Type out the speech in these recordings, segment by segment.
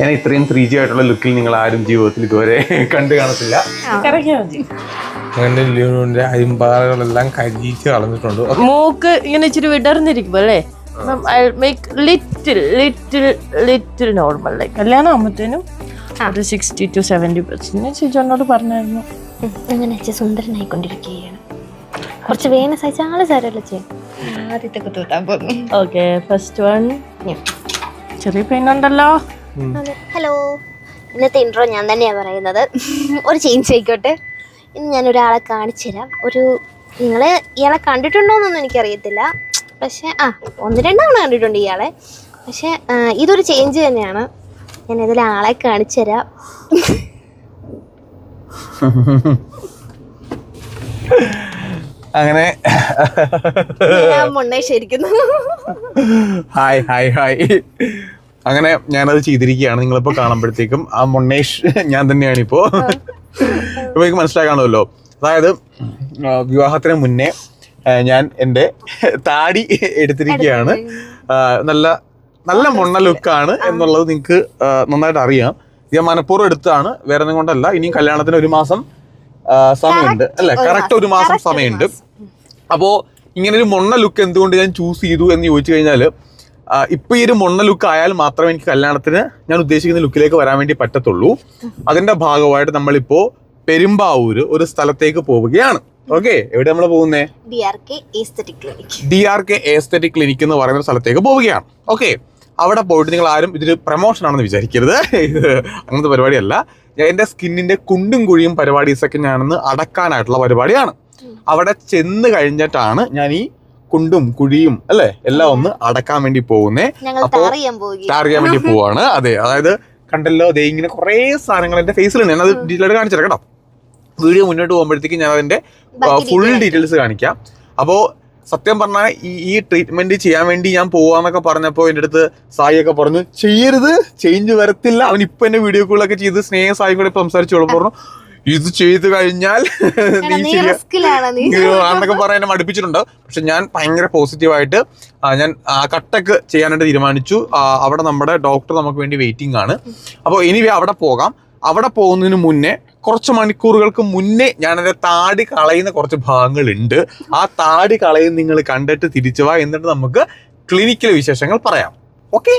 ഞാൻ ഇത്രയും three G ആയിട്ടുള്ള ലുക്കിൽ നിങ്ങൾ ആരും ജീവിതത്തിൽ ഇതുവരെ കണ്ടു കാണത്തില്ല. അങ്ങനെ ലിയോണിന്റെ അരിമ്പാറകളെല്ലാം കരിയിച്ച് കളഞ്ഞിട്ടുണ്ട്. മൂക്ക് ഇങ്ങനെ ഇച്ചിരി വിടർന്നിരിക്കും അല്ലേ? Make little little little normal like കല്യാണം ആകുമ്പോഴത്തേനും ഒരു സിക്സ്റ്റി ടു സെവന്റി പെർസെന്റ് ചേച്ചിയോട് പറഞ്ഞായിരുന്നു. അങ്ങനെ അച്ഛൻ സുന്ദരനായിക്കൊണ്ടിരിക്കുകയാണ്. കുറച്ച് വേന സഹിച്ചാൾ സാരമല്ല ചെയ്യും. ആദ്യത്തെ പോകുന്നു. ഓക്കെ ഫസ്റ്റ് വൺ ചെറിയ പെയിൻ ഉണ്ടല്ലോ. ഹലോ. ഇന്നത്തെ ഇൻട്രോ ഞാൻ തന്നെയാണ് പറയുന്നത്. ഒരു ചേഞ്ച് ആയിക്കോട്ടെ. ഇന്ന് ഞാൻ ഒരാളെ കാണിച്ചു തരാം ഒരു നിങ്ങൾ ഇയാളെ കണ്ടിട്ടുണ്ടോയെന്നൊന്നും എനിക്കറിയത്തില്ല. പക്ഷേ ആ ഒന്ന് രണ്ടാമണ കണ്ടിട്ടുണ്ട് ഇയാളെ. പക്ഷേ ഇതൊരു ചേഞ്ച് തന്നെയാണ്. ഞാൻ ഇതിൽ ആളെ കാണിച്ചു തരാം അങ്ങനെ ഞാൻ മുന്നേഷിരിക്കുന്നു ഹായ് ഹായ് ഹായ് അങ്ങനെ ഞാനത് ചെയ്തിരിക്കുകയാണ്. നിങ്ങളിപ്പോൾ കാണുമ്പോഴത്തേക്കും ആ മൊണ്ണേഷ് ഞാൻ തന്നെയാണ് ഇപ്പോൾ ഇപ്പോൾ എനിക്ക് മനസ്സിലാക്കാണല്ലോ അതായത് വിവാഹത്തിന് മുന്നേ ഞാൻ എന്റെ താടി എടുത്തിരിക്കുകയാണ്. നല്ല നല്ല മൊണ്ണ ലുക്കാണ് എന്നുള്ളത് നിങ്ങൾക്ക് നന്നായിട്ട് അറിയാം. ഞാൻ മനഃപൂർവം എടുത്താണ് വേറെ ഒന്നും കൊണ്ടല്ല. ഇനിയും കല്യാണത്തിന് ഒരു മാസം സമയമുണ്ട്. അല്ലെ? കറക്റ്റ് ഒരു മാസം. സമയമുണ്ട്. അപ്പോൾ ഇങ്ങനെ ഒരു മൊണ്ണ ലുക്ക് എന്തുകൊണ്ട് ഞാൻ ചൂസ് ചെയ്തു എന്ന് ചോദിച്ചു കഴിഞ്ഞാൽ ഇപ്പൊ ഈ ഒരു മൊണ്ണ ലുക്ക് ആയാൽ മാത്രമേ എനിക്ക് കല്യാണത്തിന് ഞാൻ ഉദ്ദേശിക്കുന്ന ലുക്കിലേക്ക് വരാൻ വേണ്ടി പറ്റത്തുള്ളൂ. അതിന്റെ ഭാഗമായിട്ട് നമ്മളിപ്പോ പെരുമ്പാവൂര് ഒരു സ്ഥലത്തേക്ക് പോവുകയാണ്. ഓക്കെ എവിടെ നമ്മൾ പോകുന്നേ? D R K aesthetic clinic എന്ന് പറയുന്ന സ്ഥലത്തേക്ക് പോവുകയാണ്. ഓക്കെ അവിടെ പോയിട്ട് നിങ്ങൾ ആരും ഇതൊരു പ്രൊമോഷൻ ആണെന്ന് വിചാരിക്കരുത്. ഇത് അങ്ങനത്തെ പരിപാടിയല്ല. എന്റെ സ്കിന്നിന്റെ കുണ്ടും കുഴിയും പരിപാടീസൊക്കെ ഞാനൊന്ന് അടക്കാനായിട്ടുള്ള പരിപാടിയാണ്. അവിടെ ചെന്ന് കഴിഞ്ഞിട്ടാണ് ഞാൻ ഈ കുണ്ടും കുഴിയും അല്ലെ? എല്ലാം ഒന്ന് അടക്കാൻ വേണ്ടി പോകുന്നേ. അപ്പോൾ ചെയ്യാൻ വേണ്ടി പോവാണ്. അതെ അതായത് കണ്ടല്ലോ ദേ ഇങ്ങനെ കുറേ സാധനങ്ങൾ എന്റെ ഫേസിലുണ്ട് അത് ഡീറ്റെയിൽ ആയിട്ട് കാണിച്ചു തരാം കേട്ടോ. വീഡിയോ മുന്നോട്ട് പോകുമ്പോഴത്തേക്ക് ഞാൻ അതിന്റെ ഫുൾ ഡീറ്റെയിൽസ് കാണിക്കാം. അപ്പോൾ സത്യം പറഞ്ഞാൽ ഈ ഈ ട്രീറ്റ്മെന്റ് ചെയ്യാൻ വേണ്ടി ഞാൻ പോവാന്നൊക്കെ പറഞ്ഞപ്പോൾ എന്റെ അടുത്ത് സായി ഒക്കെ പറഞ്ഞു ചെയ്യരുത് ചേഞ്ച് വരത്തില്ല. അവൻ ഇപ്പൊ എന്നെ വീഡിയോ കോളൊക്കെ ചെയ്ത് സ്നേഹ സായി കൂടെ ഇപ്പൊ സംസാരിച്ചോളും പറഞ്ഞു. ഇത് ചെയ്തു കഴിഞ്ഞാൽ അന്നൊക്കെ നീ ആണെന്നൊക്കെ പറയാൻ മടുപ്പിച്ചിട്ടുണ്ട്. പക്ഷെ ഞാൻ ഭയങ്കര പോസിറ്റീവായിട്ട് ഞാൻ കട്ടക്ക് ചെയ്യാനായിട്ട് തീരുമാനിച്ചു. അവിടെ നമ്മുടെ ഡോക്ടർ നമുക്ക് വേണ്ടി വെയിറ്റിംഗ് ആണ്. അപ്പോൾ ഇനി അവിടെ പോകാം. അവിടെ പോകുന്നതിന് മുന്നേ കുറച്ച് മണിക്കൂറുകൾക്ക് മുന്നേ ഞാൻ എന്റെ താടി കളയുന്ന കുറച്ച് ഭാഗങ്ങളുണ്ട്. ആ താടി കളയുന്ന നിങ്ങൾ കണ്ടിട്ട് തിരിച്ചു വാ. എന്നിട്ട് നമുക്ക് ക്ലിനിക്കിലെ വിശേഷങ്ങൾ പറയാം. ഓക്കെ.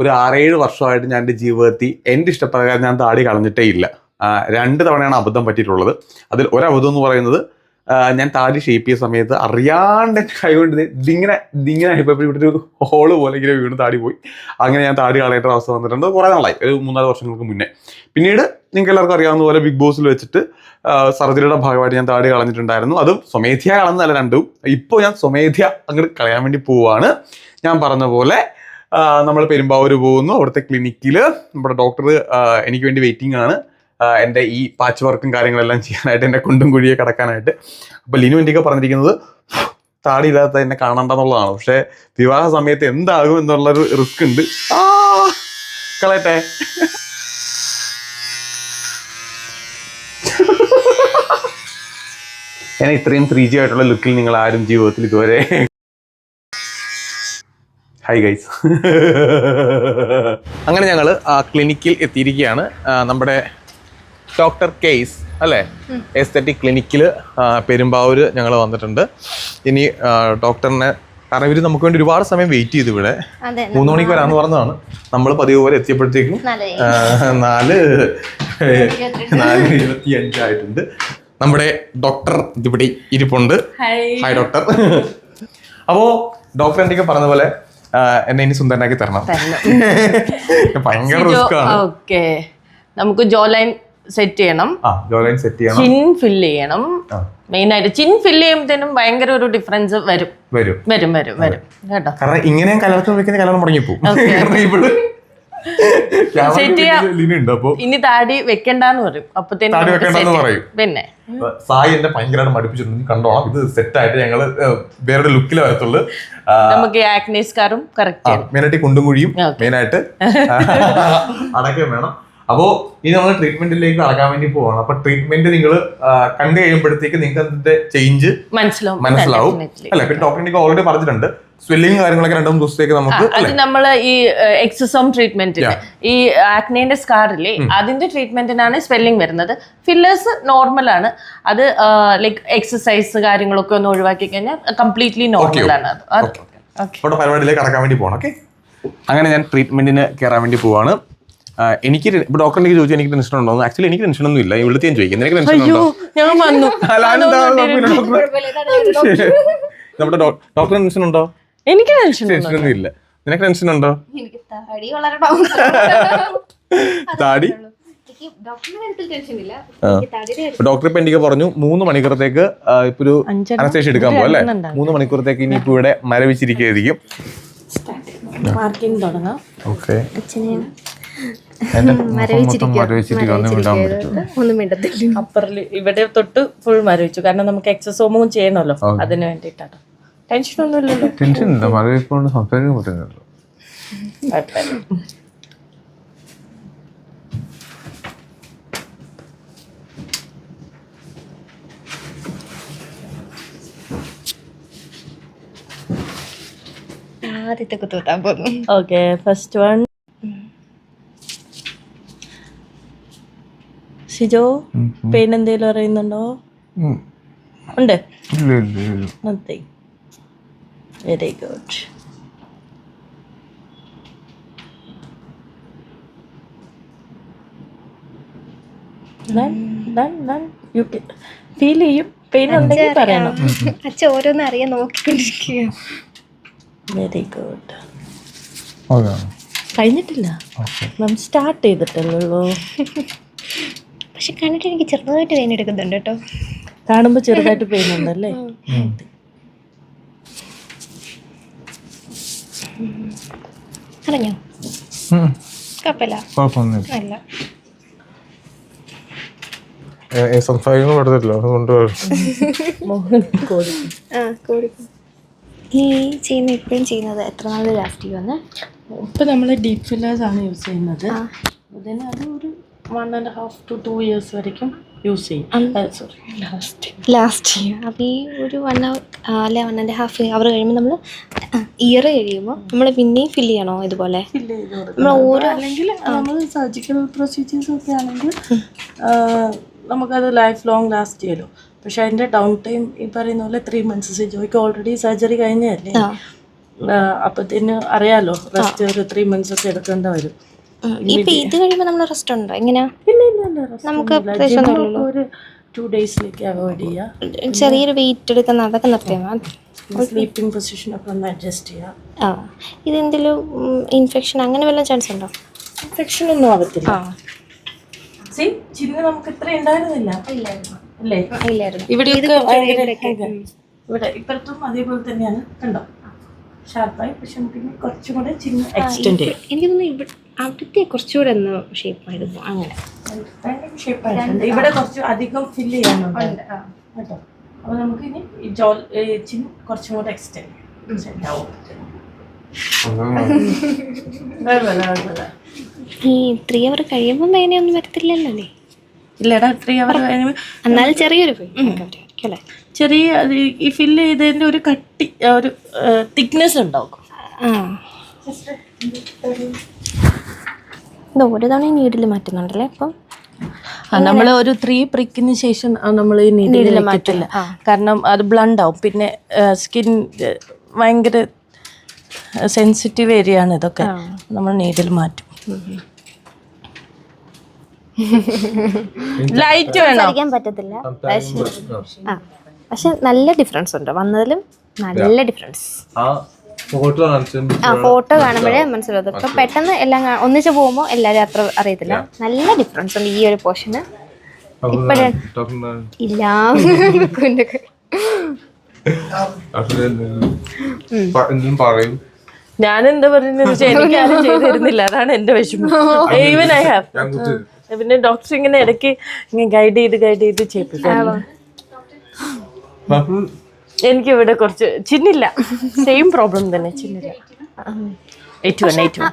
ഒരു ആറേഴ് വർഷമായിട്ട് ഞാൻ എന്റെ ജീവിതത്തിൽ എന്റെ ഇഷ്ടപ്രകാരം ഞാൻ താടി കളഞ്ഞിട്ടേ ഇല്ല. രണ്ട് തവണയാണ് അബദ്ധം പറ്റിയിട്ടുള്ളത്. അതിൽ ഒരബദ്ധം എന്ന് പറയുന്നത് ഞാൻ താലി ഷേപ്പ് ചെയ്ത സമയത്ത് അറിയാണ്ട് കൈകൊണ്ട് ഇതിങ്ങനെ ഇതിങ്ങനെ ആയപ്പോൾ ഇവിടെ ഒരു ഹോൾ പോലെ ഇങ്ങനെ വീണ് താടി പോയി. അങ്ങനെ ഞാൻ താടി കളയേണ്ട അവസ്ഥ വന്നിട്ടുണ്ട്. കുറേ നാളായി. ഒരു മൂന്നാൽ വർഷങ്ങൾക്ക് മുന്നേ. പിന്നീട് നിങ്ങൾക്ക് എല്ലാവർക്കും അറിയാവുന്ന പോലെ ബിഗ് ബോസിൽ വെച്ചിട്ട് സർജറിയുടെ ഭാഗമായിട്ട് ഞാൻ താടി കളഞ്ഞിട്ടുണ്ടായിരുന്നു. അതും സ്വമേധ്യ കളഞ്ഞല്ല രണ്ടും. ഇപ്പോൾ ഞാൻ സ്വമേധ്യ അങ്ങോട്ട് കളയാൻ വേണ്ടി പോവാണ്. ഞാൻ പറഞ്ഞ പോലെ നമ്മൾ പെരുമ്പാവൂർ പോകുന്നു. അവിടുത്തെ ക്ലിനിക്കിൽ നമ്മുടെ ഡോക്ടർ എനിക്ക് വേണ്ടി വെയിറ്റിംഗ് ആണ്. എന്റെ ഈ പാച്ച് വർക്കും കാര്യങ്ങളെല്ലാം ചെയ്യാനായിട്ട് എന്റെ കുണ്ടും കുഴിയെ കടക്കാനായിട്ട്. അപ്പോൾ ലിനു വേണ്ടിയൊക്കെ പറഞ്ഞിരിക്കുന്നത് താടിയില്ലാത്ത എന്നെ കാണണ്ടെന്നുള്ളതാണ്. പക്ഷേ വിവാഹ സമയത്ത് എന്താകും എന്നുള്ളൊരു റിസ്ക് ഉണ്ട്. ആ കളയട്ടെ. ഞാൻ ഇത്രയും ത്രീ ജി ആയിട്ടുള്ള ലുക്കിൽ നിങ്ങൾ ആരും ജീവിതത്തിൽ ഇതുവരെ ഹൈ ഗൈസ് അങ്ങനെ ഞങ്ങൾ ക്ലിനിക്കിൽ എത്തിയിരിക്കുകയാണ്. നമ്മുടെ ഡോക്ടർ കേസ് അല്ലേ? എസ്തെറ്റിക് ക്ലിനിക്കിൽ പെരുമ്പാവൂർ ഞങ്ങൾ വന്നിട്ടുണ്ട്. ഇനി ഡോക്ടറിനെ കാരണം ഇവർ നമുക്ക് വേണ്ടി ഒരുപാട് സമയം വെയിറ്റ് ചെയ്തു ഇവിടെ. മൂന്ന് മണിക്ക് വരാന്ന് പറഞ്ഞതാണ്. നമ്മൾ പതിവ് പോലെ എത്തിയപ്പോഴത്തേക്കും നാല് നാല് ഇരുപത്തി അഞ്ചായിട്ടുണ്ട് നമ്മുടെ ഡോക്ടർ ഇവിടെ ഇരിപ്പുണ്ട്. Hi doctor. അപ്പോ ഡോക്ടർ എന്തൊക്കെ പറഞ്ഞ പോലെ എന്നെ ഇനി സുന്ദരനാക്കി തരണം. ഭയങ്കര റിസ്ക് ആണ് നമുക്ക് ജോ ലൈൻ സെറ്റ് ചെയ്യണം. സെറ്റ് ചെയ്യണം. ചിൻ ഫില്ല് ചെയ്യണം. മെയിൻ ആയിട്ട് ചിൻ ഫില്ല് ചെയ്യുമ്പോഴത്തേനും ഭയങ്കര ഒരു ഡിഫറൻസ് വരും. വരും. വരും വരും വരും. കേട്ടോ? കാരണം ഇങ്ങനെ കലർത്ത് വെക്കുന്ന കലർ മുടങ്ങിപ്പോ Okay. കാരണം ഇവൾ Set ചെയ്യാം. ലിനുണ്ട് ഇനി താടി വെക്കണ്ടെന്ന് പറയും. അപ്പത്തേനും. പിന്നെ? സായി എന്നെ ഭയങ്കരമായിട്ട് മടുപ്പിച്ചിട്ടുണ്ട്. കണ്ടോണം ഇത് സെറ്റ് ആയിട്ട് ഞങ്ങൾ വേറെ വേറൊരു ലുക്കിൽ വരത്തുള്ളൂ. നമുക്ക് ആക്നേസ്കാരും കറക്റ്റ് മെയിനായിട്ട് കുണ്ടും കുഴിയും. മെയിനായിട്ട്. അടക്കം വേണം. അപ്പോ ഇനി നമ്മൾ ട്രീറ്റ്മെന്റിലേക്ക് നടക്കാൻ വേണ്ടി പോവാണ്. അപ്പൊ ട്രീറ്റ്മെന്റ് നിങ്ങൾ കണ്ടു കഴിയുമ്പോഴത്തേക്ക് നിങ്ങൾക്ക് അതിന്റെ ചേഞ്ച് മനസ്സിലാവും. മനസ്സിലാവും. അല്ലെ? പിന്നെ ഡോക്ടർ എനിക്ക് ഓൾറെഡി പറഞ്ഞിട്ടുണ്ട്. സ്വെല്ലിംഗ് കാര്യങ്ങളൊക്കെ രണ്ടു മൂന്ന് ദിവസത്തേക്ക് നമുക്ക് അത് നമ്മൾ ഈ എക്സസോം ട്രീറ്റ്മെന്റിന് ഈ ആക്നേന്റെ സ്കാറില്ലേ അതിന്റെ ട്രീറ്റ്മെന്റിനാണ് സ്വെല്ലിംഗ് വരുന്നത്. ഫില്ലേഴ്സ് നോർമൽ ആണ്. അത് ലൈക്ക് എക്സസൈസ് കാര്യങ്ങളൊക്കെ ഒന്ന് ഒഴിവാക്കി കഴിഞ്ഞാൽ കംപ്ലീറ്റ്ലി നോർമൽ ആണ് അത്. പരിപാടിയിലേക്ക് കടക്കാൻ വേണ്ടി പോകണം ഓക്കെ അങ്ങനെ ഞാൻ ട്രീറ്റ്മെന്റിന് കയറാൻ വേണ്ടി പോവാണ്. എനിക്ക് ഇപ്പൊ ഡോക്ടർ എനിക്ക് ചോദിച്ചു എനിക്ക് ടെൻഷൻ ഉണ്ടോ? ആക്ച്വലി എനിക്ക് ടെൻഷൻ ഒന്നും ഇല്ല. ഇവിടുത്തെ ഞാൻ ചോദിക്കും. നിനക്ക് ടെൻഷൻ ഉണ്ടോ? ഞാൻ വന്നു. നമ്മുടെ ഡോക്ടർ ടെൻഷൻ ഉണ്ടോ? എനിക്ക് ടെൻഷൻ ഒന്നും ഇല്ല. നിനക്ക് ടെൻഷൻ ഉണ്ടോ? എനിക്ക് താടി എനിക്ക് എനിക്ക് ഡോക്ടർ ഇപ്പൊ എനിക്ക് പറഞ്ഞു മൂന്ന് മണിക്കൂറത്തേക്ക് ഇപ്പൊ ഒരു അനസ്തേഷ്യ എടുക്കാൻ പോകും അല്ലെ മൂന്ന് മണിക്കൂറത്തേക്ക് ഇനി ഇവിടെ മരവിച്ചിരിക്കുകയായിരിക്കും. മാർക്കിംഗ് തുടങ്ങാം. ഓക്കെ അപ്പറിൽ ഇവിടെ തൊട്ട് ഫുൾ മരവിച്ചു. കാരണം നമുക്ക് എക്സസോമവും ചെയ്യണമല്ലോ. അതിന് വേണ്ടിയിട്ടാണ് ടെൻഷൻ ഒന്നും ഇല്ലല്ലോ. ടെൻഷൻ ഇല്ല. മരവിപ്പോണ്ട് സംസാരിക്കാൻ പറ്റുന്നുള്ളൂ കുഴപ്പമില്ല. ആദ്യത്തെ കുത്തുത്താൻ പോകുന്നു okay first one Shijo pain എന്തെങ്കിലും അറിയുന്നുണ്ടോ? ഉണ്ട്. നത്തിങ് വെരി ഗുഡ് ഫീൽ ചെയ്യും. പെയിൻ ഉണ്ടെങ്കിൽ പറയണം. അച്ഛൻ ഓരോന്ന് അറിയാൻ നോക്കിക്കൊണ്ടിരിക്കുക വെരി ഗുഡ് ഓക്കെ കഴിഞ്ഞിട്ടില്ല. നാം സ്റ്റാർട്ട് ചെയ്തിട്ടല്ലോ പക്ഷെ കണ്ടിട്ട് എനിക്ക് ചെറുതായിട്ട് പെയിൻ എടുക്കുന്നുണ്ട് കേട്ടോ. കാണുമ്പോൾ ചെറുതായിട്ട് പെയിൻ ഉണ്ടല്ലേ? അറിഞ്ഞോ? കുഴപ്പമില്ല. കുഴപ്പമൊന്നുമില്ല. അല്ല സംസാരിക്കാൻ പറ്റത്തില്ല അതുകൊണ്ട് മോഹൻ കോഴി ആ കൊടുക്കും ഈ ചെയ്യുന്ന ഇപ്പോഴും ചെയ്യുന്നത് എത്ര നാൾ ലാസ്റ്റ് ചെയ്യുമെന്ന് ഇപ്പം നമ്മൾ ഡീപ് ഫില്ലേഴ്സ് ആണ് യൂസ് ചെയ്യുന്നത്. അതിന് അത് ഒരു one and half two two years വരയ്ക്കും. യൂസ് ചെയ്യും. സോറി ലാസ്റ്റ് ലാസ്റ്റ് ചെയ്യും അപ്പോൾ ഈ ഒരു വൺ അവർ അല്ലെ വൺ ആൻഡ് ഹാഫ് അവർ കഴിയുമ്പോൾ നമ്മൾ ഇയർ കഴിയുമ്പോൾ നമ്മൾ പിന്നെയും ഫില്ല് ചെയ്യണോ ഇതുപോലെ? നമ്മൾ ഓരോ അല്ലെങ്കിൽ നമ്മൾ സർജിക്കൽ പ്രൊസീജിയേഴ്സ് ഒക്കെ ആണെങ്കിൽ നമുക്കത് ലൈഫ് ലോങ് ലാസ്റ്റ് ചെയ്യുമല്ലോ പക്ഷെ അതിന്റെ ഡൗൺ ടൈം ഈ പറയുന്ന പോലെ ത്രീ മന്ത്സ് ജോയ്ക്ക് ഓൾറെഡി സർജറി കഴിഞ്ഞതല്ലേ. അപ്പത്തിന് അറിയാലോ റെസ്റ്റ് ഒരു ത്രീ മന്ത്സ് ഒക്കെ എടുക്കേണ്ട വരും. ഇപ്പം ഇത് കഴിയുമ്പോൾ നമ്മൾ റെസ്റ്റ് ഉണ്ടോ? എങ്ങനെയാ? നമുക്ക് ഒരു ടു ഡേയ്സിലേക്ക് അവോയ്ഡ് ചെയ്യുക ചെറിയൊരു വെയിറ്റ് എടുക്കുന്ന അതൊക്കെ നിർത്തിയാൽ സ്ലീപ്പിംഗ് പൊസിഷൻ ഒക്കെ ഒന്ന് അഡ്ജസ്റ്റ് ചെയ്യുക ആ ഇതെന്തെങ്കിലും ഇൻഫെക്ഷൻ അങ്ങനെ വല്ല ചാൻസ് ഉണ്ടോ? ഇൻഫെക്ഷൻ ഒന്നും ആവത്തില്ല. സി ചിന്ന് നമുക്ക് ഇത്ര ഉണ്ടായിരുന്നില്ല. അല്ലേ? ഇവിടെയൊക്കെ ഇവിടെ ഇപ്പുറത്തും അതേപോലെ തന്നെയാണ്. കണ്ടോ? ഷാർപ്പായി പക്ഷെ നമുക്ക് കുറച്ചും കൂടെ ചിന്ന എക്സ്റ്റെൻഡ് ചെയ്യാം. എനിക്ക് തോന്നുന്നു ഇവിടെ അവിടുത്തെ കുറച്ചുകൂടെ ഒന്ന് ഷേപ്പ് ആയിരുന്നു പോ- അങ്ങനെ. ഷേപ്പ് ആയിട്ടുണ്ട് ഇവിടെ കുറച്ച് അധികം ഫില്ല് ചെയ്യാനുണ്ട്. കേട്ടോ? അപ്പൊ നമുക്ക് ഇനി ഈ ചിൻ കുറച്ചും കൂടെ എക്സ്റ്റെൻഡ് സെറ്റ് ആവും. ഈ ത്രീ അവർ കഴിയുമ്പോൾ വേദനയൊന്നും വരത്തില്ലല്ലോ അല്ലേ? ഇല്ലടാ ത്രീ അവർ കഴിയുമ്പോൾ എന്നാലും ചെറിയൊരു ചെറിയ ഈ ഫില്ല് ചെയ്തതിന്റെ ഒരു കട്ടി ഒരു തിക്നെസ് ഉണ്ടാവും. ആ. ഇത് ഒരു തവണ നീഡിൽ മാറ്റുന്നുണ്ടല്ലേ? അപ്പം നമ്മൾ ഒരു ത്രീ പ്രിക്കിന് ശേഷം നമ്മൾ ഈ നീഡിൽ മാറ്റില്ല കാരണം അത് ബ്ലണ്ട് ആവും. പിന്നെ സ്കിൻ ഭയങ്കര സെൻസിറ്റീവ് ഏരിയ ആണ് ഇതൊക്കെ. നമ്മൾ നീഡിൽ മാറ്റും. ലൈറ്റ് വേണം? പറ്റത്തില്ല. പക്ഷെ നല്ല ഡിഫറൻസ് ഉണ്ട്. വന്നതിലും നല്ല ഡിഫറൻസ് ആ ഫോട്ടോ കാണിച്ചു ആ ഫോട്ടോ കാണുമ്പോഴേ മനസ്സിലാവും. അപ്പൊ പെട്ടെന്ന് എല്ലാം ഒന്നിച്ച് പോകുമ്പോൾ എല്ലാവരും അത്ര അറിയത്തില്ല. നല്ല ഡിഫറൻസ് ഉണ്ട് ഈ ഒരു പോർഷന് ഇപ്പോഴേ ഇല്ല. ഞാൻ എന്താ പറയുന്നത് ആരും അതാണ് എന്റെ വിഷമം. ഈവൻ ഐ ഹാവ് പിന്നെ ഡോക്ടർ ഇങ്ങനെ ഇടയ്ക്ക് ഇങ്ങനെ ഗൈഡ് ചെയ്ത് ഗൈഡ് ചെയ്ത് ചെയ്യിപ്പിക്കാറുള്ളൂ ഡോക്ടർ എനിക്ക് ഇവിടെ കുറച്ച് ചിന്നില്ല. സെയിം പ്രോബ്ലം തന്നെ ചിന്നില്ല. എയ്റ്റ് വൺ എയ്റ്റ് വൺ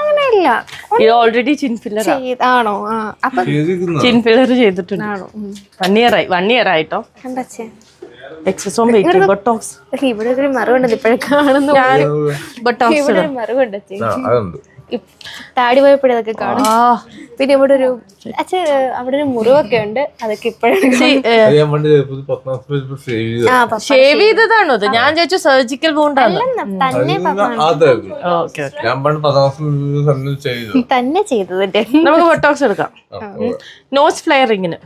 അങ്ങനെയില്ല. ഇത് ഓൾറെഡി ചിൻ ഫില്ലർ ചെയ്ത്- ആണോ? ആ അപ്പൊ ചിൻ ഫില്ലർ ചെയ്തിട്ടുണ്ട്. ആണോ? വൺ ഇയർ ആയി വൺ ഇയർ ആയിട്ടോ? കണ്ടച്ചേ. എക്സസോം വെയിറ്റ് ബൊട്ടോക്സ് ഇവിടെ ഒരു മറവുണ്ട് ഇപ്പോഴും കാണുന്നു. ഞാൻ ബൊട്ടോക്സ് ഇവിടെ ഒരു മറവുണ്ട് താടി പോയപ്പോഴേ അതൊക്കെ കാണും പിന്നെ ഇവിടെ ഒരു അച്ഛൻ അവിടെ ഒരു മുറിവൊക്കെ ഉണ്ട്. അതൊക്കെ ഇപ്പോഴാണ് അത് ഷേവ് ചെയ്തതാണോ ഇത്? ഞാൻ ചോദിച്ചു സർജിക്കൽ ബോണ്ടാണ് തന്നെ ചെയ്തതിന്റെ നമുക്ക് ബൊട്ടോക്സ് എടുക്കാം. നോസ് ഫ്ലെയറിങ്ങിന്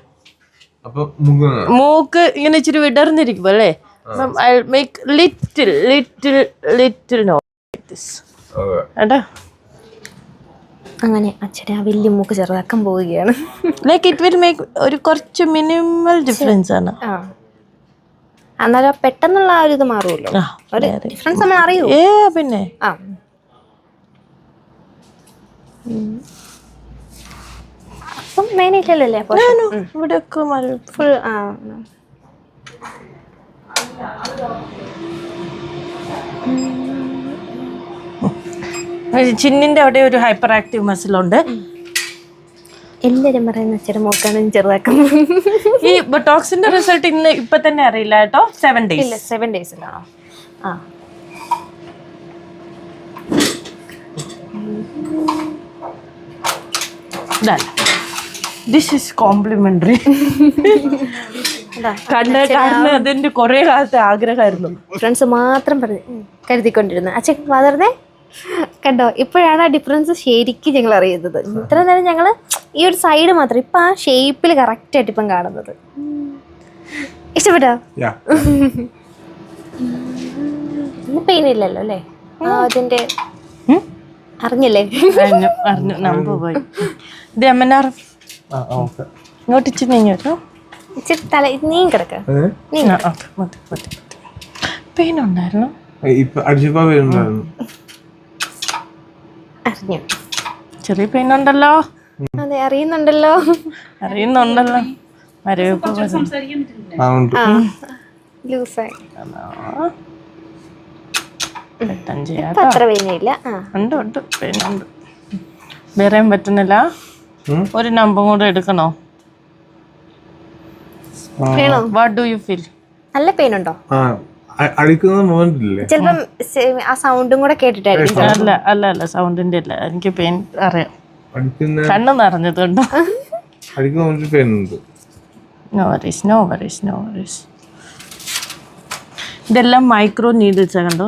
മൂക്ക് ഇങ്ങനെ ഇച്ചിരി വിടർന്നിരിക്കും അല്ലേ? I make little little little no this അതെ. ഏട്ടാ അങ്ങനെ അച്ഛനെ ആ വലിയ മൂക്ക് ചെറുതാക്കാൻ പോവുകയാണ്. ലൈക്ക് ഇറ്റ് വിൽ മേക്ക് ഒരു കുറച്ച് മിനിമൽ ഡിഫറൻസ് ആണ്. എന്നാലും പെട്ടെന്നുള്ള ആ ഒരു ഇത് മാറുമല്ലോ. ഒരു ഡിഫറൻസ് നമ്മൾ അറിയൂ. ഏ പിന്നെ. ആ. അപ്പം മേനില്ലല്ലോ അല്ലേ അപ്പോൾ മര ഫുൾ ആ. ചിന്നിന്റെ അവിടെ ഒരു ഹൈപ്പർ ആക്റ്റീവ് മസിൽ ഉണ്ട്. എല്ലാരും പറയുന്ന ചെറു മോക്കാണ് ചെറുതാക്കും ഈ ബൊട്ടോക്സിന്റെ റിസൾട്ട് ഇന്ന് ഇപ്പൊ തന്നെ അറിയില്ല കേട്ടോ? സെവൻ ഡേയ്സ് ഇല്ല സെവൻ ഡേയ്സിലാണോ ആ. ദിസ് ഈസ് കോംപ്ലിമെന്ററി കണ്ട കാരണം അതെന്റെ കുറെ കാലത്തെ ആഗ്രഹമായിരുന്നു. ഫ്രണ്ട്സ് മാത്രം പറഞ്ഞു കരുതിക്കൊണ്ടിരുന്നു. അച്ഛൻ വളർന്നേ കണ്ടോ ഇപ്പോഴാണ് ആ ഡിഫറൻസ് ശരിക്കും ഞങ്ങൾ അറിയുന്നത്. ഇത്ര നേരം ഞങ്ങൾ ഈ ഒരു സൈഡ് മാത്രം ഇപ്പം ആ ഷേപ്പിൽ കറക്റ്റായിട്ട് ഇപ്പം കാണുന്നത്. ഇഷ്ടപ്പെട്ടോ? പെയിൻ ഇല്ലല്ലോ അല്ലേ? അതിന്റെ അറിഞ്ഞല്ലേ? അറിഞ്ഞു അറിഞ്ഞു. നമ്പർ പോയി. ഇത് എം എൻ ആർ ഇങ്ങോട്ട് ഇച്ചിരി നീങ്ങി വരോ ഇച്ചിരി തല നീ കിടക്ക. പെയിൻ ഉണ്ടായിരുന്നു. അറിഞ്ഞു. ചെറിയ പെയിൻ ഉണ്ടല്ലോ അതെ അറിയുന്നുണ്ടല്ലോ. അറിയുന്നുണ്ടല്ലോ. മരവിപ്പ് ലൂസായി. അത്ര പെയിനില്ല. ഉണ്ട് ഉണ്ട്. പെയിൻ ഉണ്ട് വേറെയും പറ്റുന്നില്ല? ഒരു നമ്പർ കൂടെ എടുക്കണോ? വാട്ട് ഡു യു ഫീൽ നല്ല പെയിൻ ഉണ്ടോ ആ അ- അടിക്കുന്ന മൊമെന്റ് ഇല്ലേ? ചിലപ്പം സെ- ആ സൗണ്ടും കൂടെ കേട്ടിട്ടായിരിക്കും അല്ല അല്ല അല്ല സൗണ്ടിന്റെ അല്ല എനിക്ക് പെയിൻ അറിയാം. അടിക്കുന്ന കണ്ണ് നിറഞ്ഞതുണ്ടോ അടിക്കുന്ന മൊമെന്റ് പെയിൻ ഉണ്ട്. No worries no worries no worries ഇതെല്ലാം മൈക്രോ നീഡിൽസ് കണ്ടോ.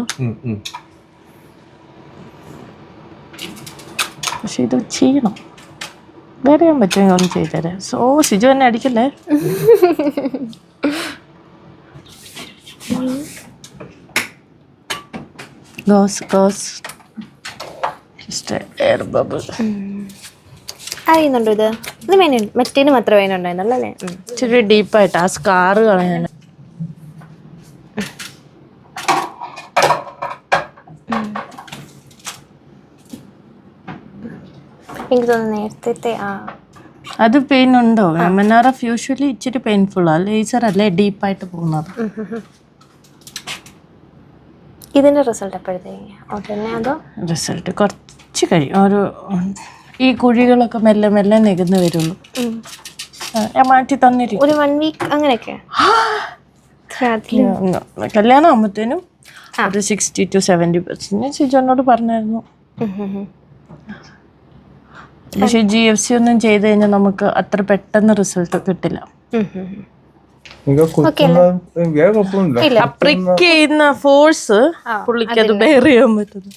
പക്ഷെ ഇത് ചെയ്യണം വേറെ ഞാൻ പറ്റുമെങ്കിൽ ഒന്ന് ചെയ്തുതരാം സോ സിജു എന്നെ അടിക്കല്ലേ? ഗോസ് ഗോസ് എയർ ബബിൾ അറിയുന്നുണ്ടോ ഇത്. ഇത് വേന മറ്റേന് മാത്രം വേനുണ്ടായിരുന്നുള്ളൂ അല്ലേ? ഉം. ഇച്ചിരി ഡീപ്പായിട്ട് ആ സ്കാറ് കളയാൻ എനിക്ക് തോന്നുന്നു നേരത്തെ ആ. അത് പെയിൻ ഉണ്ടോ? എഫ് യൂഷ്വലി ഇച്ചിരി പെയിൻഫുള്ളാ ലേസർ അല്ലേ ഡീപ്പായിട്ട് പോകുന്നത്? ഇതിന്റെ റിസൾട്ട് എപ്പോഴത്തേക്ക്? ഉടനെ അതോ? റിസൾട്ട് കുറച്ച് കഴിയും. ഒരു ഈ കുഴികളൊക്കെ മെല്ലെ മെല്ലെ നികന്ന് വരുള്ളൂ. ഞാൻ മാറ്റി തന്നിരിക്കും. ഒരു വൺ വീക്ക് അങ്ങനെയൊക്കെ? കല്യാണം ആകുമ്പോഴത്തേനും ഒരു സിക്സ്റ്റി ടു സെവന്റി പെർസെന്റ് ഷിജോനോട് പറഞ്ഞായിരുന്നു. പക്ഷേ ജി എഫ് സി ഒന്നും ചെയ്ത് കഴിഞ്ഞാൽ നമുക്ക് അത്ര പെട്ടെന്ന് റിസൾട്ട് കിട്ടില്ല. പ്രിക്ക് ചെയ്യുന്ന ഫോഴ്സ് പുള്ളിക്ക് അത് ബെയർ ചെയ്യാൻ പറ്റുന്നു.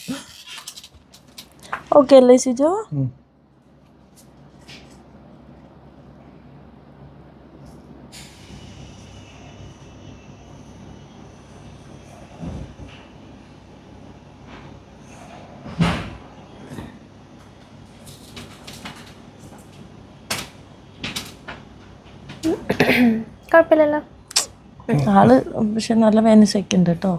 ഓക്കെ അല്ലേ സിജോ ഉം. കുഴപ്പമില്ലല്ലോ. ആൾ പക്ഷെ നല്ല വേനസൊക്കെ ഉണ്ട് കേട്ടോ.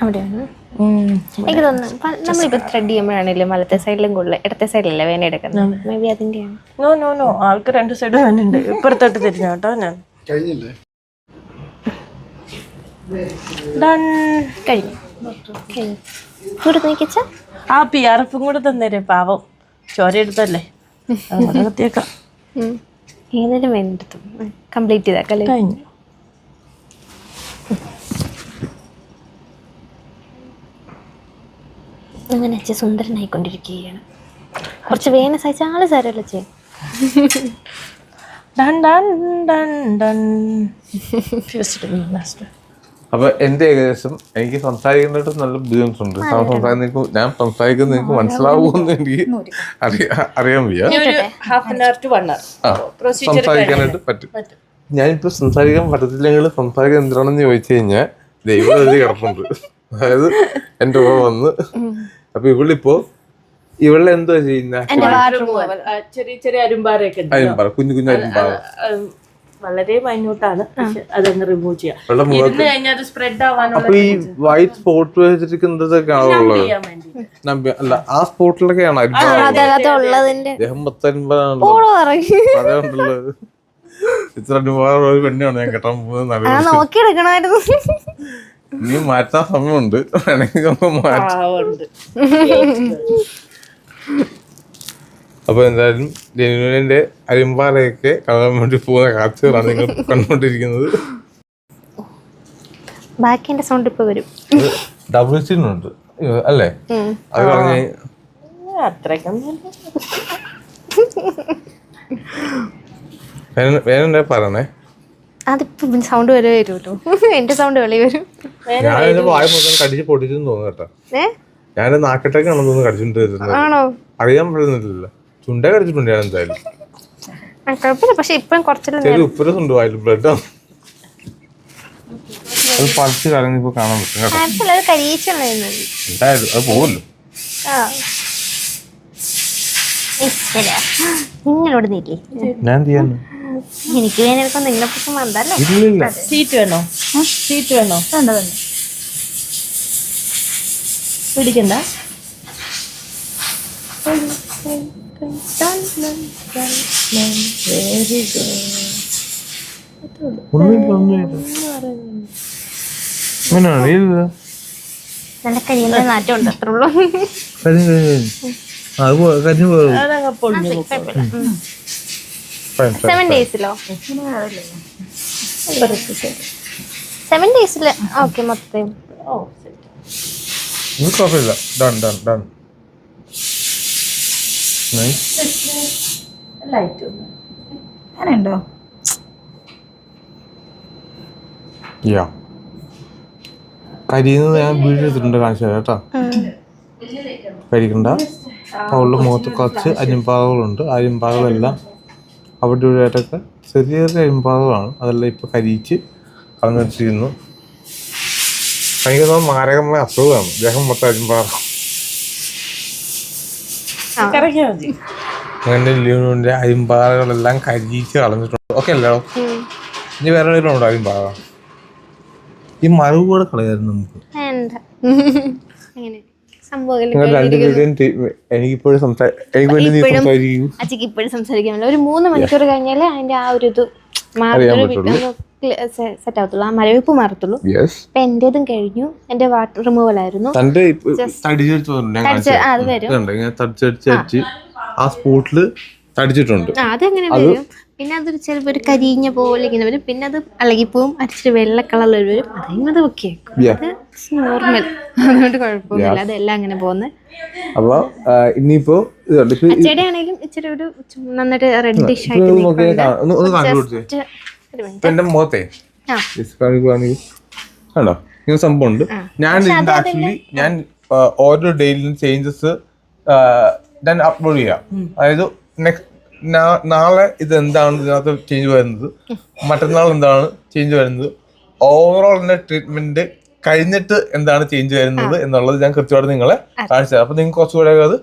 അവിടെയാണ്? ഉം. എനിക്ക് തോന്നുന്നു പ- നമ്മളിപ്പോ ത്രെഡ് ചെയ്യുമ്പോഴാണെങ്കിലും വലത്തെ സൈഡിലും കൂടുതൽ ഇടത്തെ സൈഡിലല്ലേ വേന എടുക്കുന്നത്? മേ ബി അതിന്റെയാണ്? നോ നോ നോ ആൾക്ക് രണ്ട് സൈഡ് വേനുണ്ട്. ഇപ്പുറത്തോട്ട് തിരിഞ്ഞു കേട്ടോ ഞാൻ. കഴിഞ്ഞില്ലേ? കഴിഞ്ഞു. കഴിഞ്ഞു ഇങ്ങോട്ട് നോക്കിച്ച ആ പി ആർ എഫും കൂടെ തന്നേരെ പാവം. ചോര എടുത്തല്ലേ ഏതെങ്കിലും വേണ്ടെടുത്തു കംപ്ലീറ്റ് ചെയ്താക്കല്ലേ കഴിഞ്ഞു. അങ്ങനെ അച്ഛൻ സുന്ദരനായിക്കൊണ്ടിരിക്കുകയാണ്. കുറച്ച് വേന സഹിച്ചാൽ സാരമല്ല അച്ഛൻ ഡൺ ഡൺ ഡൺ ഡൺ. അപ്പൊ എന്റെ ഏകദേശം എനിക്ക് സംസാരിക്കുന്നതായിട്ട് നല്ല ബുദ്ധിമുട്ടുണ്ട് സംസാരിക്കുന്ന ഞാൻ സംസാരിക്കുന്നത് നിങ്ങൾക്ക് മനസ്സിലാവുമെന്ന് എനിക്ക് അറിയാ- അറിയാൻ വയ്യ. സംസാരിക്കാനായിട്ട് പറ്റും. ഞാനിപ്പോ സംസാരിക്കാൻ പറ്റത്തില്ലെങ്കിൽ സംസാരിക്കാൻ എന്തിനാണെന്ന് ചോദിച്ചു കഴിഞ്ഞാൽ ദൈവം എഴുതി കിടപ്പുണ്ട്. അതായത് എന്റെ കൂടെ വന്ന്. അപ്പൊ ഇവളിപ്പോ ഇവളെ എന്താ ചെയ്യുന്ന? ചെറിയ ചെറിയ ഉണ്ട് കുഞ്ഞു കുഞ്ഞു അരിമ്പാറ വളരെ മൈന്യൂട്ടാണ് പക്ഷെ അതങ്ങ് റിമൂവ് ചെയ്യാം. ഇരുന്ന് കഴിഞ്ഞാൽ അത് സ്പ്രെഡ് ആവാനുള്ള ഈ വൈറ്റ് സ്പോട്ട് നമ്പി- അല്ല ആ സ്പോട്ടിലൊക്കെയാണ് ഇത്ര ഒരു പെണ്ണാണ് ഞാൻ കെട്ടാൻ പോകുന്നത് നോക്കിയെടുക്കണമായിരുന്നു. നീ മാറ്റാൻ സമയമുണ്ട്. വേണമെങ്കിൽ മാറ്റാം പാവമുണ്ട് അപ്പൊ എന്തായാലും ജനുവിന്റെ അരിമ്പാറയൊക്കെ കാണാൻ വേണ്ടി പോകുന്ന കാഴ്ചകളാണ് നിങ്ങൾ കണ്ടുകൊണ്ടിരിക്കുന്നത്. ബാക്കി എന്റെ സൗണ്ട് ഇപ്പൊ വരും. ഡബിൾ സീനുണ്ട് അല്ലേ. അത് പറഞ്ഞ വേറെ പറയണേ അതിപ്പോ സൗണ്ട് വരെ വരുമല്ലോ. എന്റെ സൗണ്ട് വെളി വരും. ഞാൻ എന്റെ വായ മൊത്തം കടിച്ച് പൊട്ടിച്ചെന്ന് തോന്നുന്നു കേട്ടോ. ഞാൻ നാക്കട്ടേക്കാണെന്ന് തോന്നുന്നു കടിച്ചിട്ട് വരുന്നത്. ആണോ? അറിയാൻ പറ്റുന്നില്ലല്ലോ. ചുണ്ടേ കടിച്ചിട്ടുണ്ട് ഞാൻ എന്തായാലും. കുഴപ്പമില്ല. പക്ഷെ ഇപ്പം കുറച്ചെല്ലാം ചെറിയ ഉപ്പരസുണ്ട് വായിൽ ബ്ലഡ്. അത് പറിച്ച് കളഞ്ഞിപ്പോ കാണാൻ പറ്റും കേട്ടോ. അത് കരിയിച്ചുള്ളത് എന്തായാലും അത് പോകുമല്ലോ. നിങ്ങളോട് ഞാൻ ചെയ്യാൻ എനിക്ക് വേനൽക്കും നിന്നെ മണ്ടല്ലോ ഇല്ലില്ല. സീറ്റ് വേണോ? സീറ്റ് വേണോ? പിടിക്കണ്ട. വെരി ഗുഡ് നല്ല കരിയന്റെ നാറ്റം ഉണ്ട് അത്രേ ഉള്ളൂ. സെവൻ ഡേയ്സിലോ സെവൻ ഡേയ്സിൽ ഓക്കെ മൊത്തം. കുഴപ്പമില്ല. Done done done nice light അങ്ങനെയുണ്ടോ? യാ കരിയുന്നത് ഞാൻ വീഡിയോ എടുത്തിട്ടുണ്ട് കാണിച്ചു തരാം കേട്ടോ. കരിക്കണ്ട. അവളുടെ മുഖത്ത് കുറച്ച് അരിമ്പാതകളുണ്ട് ആ അരിമ്പാതകളെല്ലാം അവിടെ ഇവിടെ ആയിട്ടൊക്കെ ചെറിയ ചെറിയ അരിമ്പാതകളാണ് അതെല്ലാം ഇപ്പൊ കരിയിച്ച് കളഞ്ഞു വെച്ചിരുന്നു ഭയങ്കര മാരകമായ അസുഖമാണ്. ദേഹം മൊത്തം അരിമ്പാറ അങ്ങനെ ലിയോണിന്റെ അരിമ്പാറകളെല്ലാം കരിയിച്ച് കളഞ്ഞിട്ടുണ്ട്. ഓക്കെ അല്ലോ? ഇനി വേറെ എവിടെയെങ്കിലും ഉണ്ടോ അരിമ്പാറ ഈ മറിവ് കൂടെ കളയായിരുന്നു നമുക്ക്. നിങ്ങൾ രണ്ടുപേരും എനിക്കിപ്പോഴും സംസാ എനിക്ക് വേണ്ടി നീ ഇപ്പോഴും- സംസാരിക്കൂ. അച്ഛക്ക് ഇപ്പോഴും സംസാരിക്കാൻ ഒരു മൂന്ന് മണിക്കൂർ കഴിഞ്ഞാൽ അതിന്റെ ആ ഒരു ഇത് സെറ്റ് ആവത്തുള്ളൂ. ആ മരവിപ്പ് മാറത്തുള്ളൂ. യെസ് അപ്പൊ എന്റേതും കഴിഞ്ഞു. എന്റെ വാട്ടർ റിമൂവൽ ആയിരുന്നു. അത് വരും ആ സ്പോട്ടിൽ തടിച്ചിട്ടുണ്ട്. വരും? പിന്നെ അതൊരു ചിലപ്പോ ഒരു കരിഞ്ഞ പോലെ ഇങ്ങനെ വരും. പിന്നെ അത് ഇളകിപ്പോവും അടിച്ചിട്ട് വെള്ള കളറിൽ വരും. അതിങ്ങനെ ഒക്കെ നോർമൽ അതുകൊണ്ട് കുഴപ്പമൊന്നുമില്ല. അതെല്ലാം അങ്ങനെ പോകുന്നത് അപ്പൊ ഇനിയിപ്പോ ചെടിയാണെങ്കിലും ഇച്ചിരി ഒരു നന്നായിട്ട് റെഡിഷ് ആയിട്ട് എന്റെ മുഖത്തെ കണ്ടോ? ഇങ്ങനെ സംഭവം ഉണ്ട് ഞാൻ ആക്ച്വലി ഞാൻ ഓരോ ഡെയിലും ചേഞ്ചസ് ഞാൻ അപ്ലോഡ് ചെയ്യാം. അതായത് നെക്സ്റ്റ് നാളെ ഇത് എന്താണ് ഇതിനകത്ത് ചേഞ്ച് വരുന്നത്? മറ്റന്നാൾ എന്താണ് ചേഞ്ച് വരുന്നത്? ഓവറോൾ എന്റെ ട്രീറ്റ്മെന്റ് കഴിഞ്ഞിട്ട് എന്താണ് ചേഞ്ച് വരുന്നത് എന്നുള്ളത് ഞാൻ കൃത്യമായിട്ട് നിങ്ങളെ കാണിച്ചു തരാം. അപ്പൊ നിങ്ങൾക്ക് കുറച്ചുകൂടെ അത്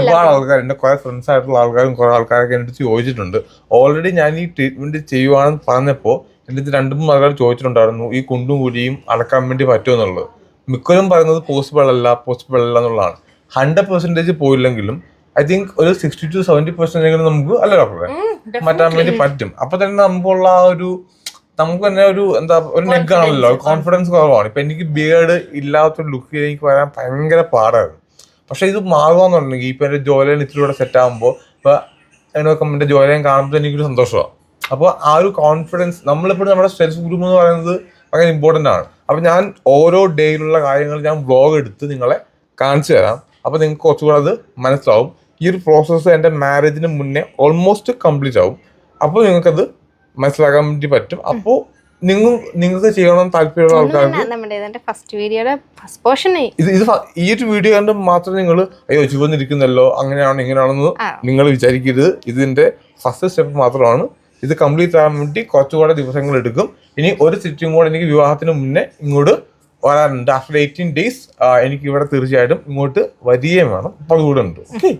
ഒരുപാട് ആൾക്കാർ എന്റെ കുറെ ഫ്രണ്ട്സ് ആയിട്ടുള്ള ആൾക്കാരും കുറെ ആൾക്കാരൊക്കെ എന്നിട്ട് ചോദിച്ചിട്ടുണ്ട്. ഓൾറെഡി ഞാൻ ഈ ട്രീറ്റ്മെന്റ് ചെയ്യുവാണെന്ന് പറഞ്ഞപ്പോൾ എന്റെ ഇത് രണ്ടും ആൾക്കാർ ചോദിച്ചിട്ടുണ്ടായിരുന്നു ഈ കുണ്ടും കുഴിയും അടക്കാൻ വേണ്ടി പറ്റുമോ എന്നുള്ളത്? മിക്കവരും പറയുന്നത് പോസിബിൾ അല്ല പോസിബിൾ അല്ല എന്നുള്ളതാണ്. ഹൺഡ്രഡ് പെർസെന്റേജ് പോയില്ലെങ്കിലും ഐ തിങ്ക് ഒരു സിക്സ്റ്റി ടു സെവന്റി പെർസെന്റേജ് നമുക്ക് അല്ല ഡോക്ടറെ മാറ്റാൻ വേണ്ടി പറ്റും. അപ്പൊ തന്നെ നമുക്കുള്ള ആ ഒരു നമുക്ക് തന്നെ ഒരു എന്താ ഒരു നെഗ് ആണല്ലോ കോൺഫിഡൻസ് കുറവാണ്. ഇപ്പൊ എനിക്ക് ബിയേഡ് ഇല്ലാത്തൊരു ലുക്ക് എനിക്ക് വരാൻ ഭയങ്കര പാടായിരുന്നു പക്ഷെ ഇത് മാറുകയെന്നുണ്ടെങ്കിൽ ഇപ്പൊ എന്റെ ജോലിയിൽ ഇത്തിരി കൂടെ സെറ്റ് ആകുമ്പോൾ ഇപ്പൊ എന്നെ എന്റെ ജോലിയും കാണുമ്പോൾ എനിക്കൊരു സന്തോഷമാണ് അപ്പോൾ ആ ഒരു കോൺഫിഡൻസ് നമ്മളിപ്പോഴും നമ്മുടെ സ്ട്രെസ് ഗ്രൂപ്പ് എന്ന് പറയുന്നത് ഭയങ്കര ഇമ്പോർട്ടന്റ് ആണ്. അപ്പോൾ ഞാൻ ഓരോ ഡേയിലുള്ള കാര്യങ്ങൾ ഞാൻ വ്ളോഗ് എടുത്ത് നിങ്ങളെ കാണിച്ചു തരാം. അപ്പോൾ നിങ്ങൾക്ക് കുറച്ചുകൂടെ അത് മനസ്സിലാവും. ഈ ഒരു പ്രോസസ്സ് എന്റെ മാരേജിന് മുന്നേ ഓൾമോസ്റ്റ് കംപ്ലീറ്റ് ആവും. അപ്പോൾ നിങ്ങൾക്കത് മനസ്സിലാക്കാൻ വേണ്ടി പറ്റും. അപ്പോൾ നിങ്ങൾ നിങ്ങൾക്ക് ചെയ്യണമെന്ന് താല്പര്യമുള്ള ആൾക്കാർക്ക് ഫസ്റ്റ് വീഡിയോയുടെ ഫസ്റ്റ് പോർഷൻ ഇത് ഇത് ഈ ഒരു വീഡിയോ കണ്ട് മാത്രം നിങ്ങൾ അയ്യോ ചുവന്നിരിക്കുന്നല്ലോ അങ്ങനെയാണോ ഇങ്ങനെയാണെന്ന്. നിങ്ങൾ വിചാരിക്കരുത്. ഇതിന്റെ ഫസ്റ്റ് സ്റ്റെപ്പ് മാത്രമാണ് ഇത് കംപ്ലീറ്റ് ആകാൻ വേണ്ടി കുറച്ചുകൂടെ ദിവസങ്ങൾ എടുക്കും. ഇനി ഒരു സിറ്റിംഗ് കൂടെ എനിക്ക് വിവാഹത്തിന് മുന്നേ ഇങ്ങോട്ട് വരാനുണ്ട് ആഫ്റ്റർ എയ്റ്റീൻ ഡേയ്സ് എനിക്ക് ഇവിടെ തീർച്ചയായിട്ടും ഇങ്ങോട്ട് വരികയും വേണം. അപ്പോൾ അതുകൂടെ ഉണ്ട്. Okay?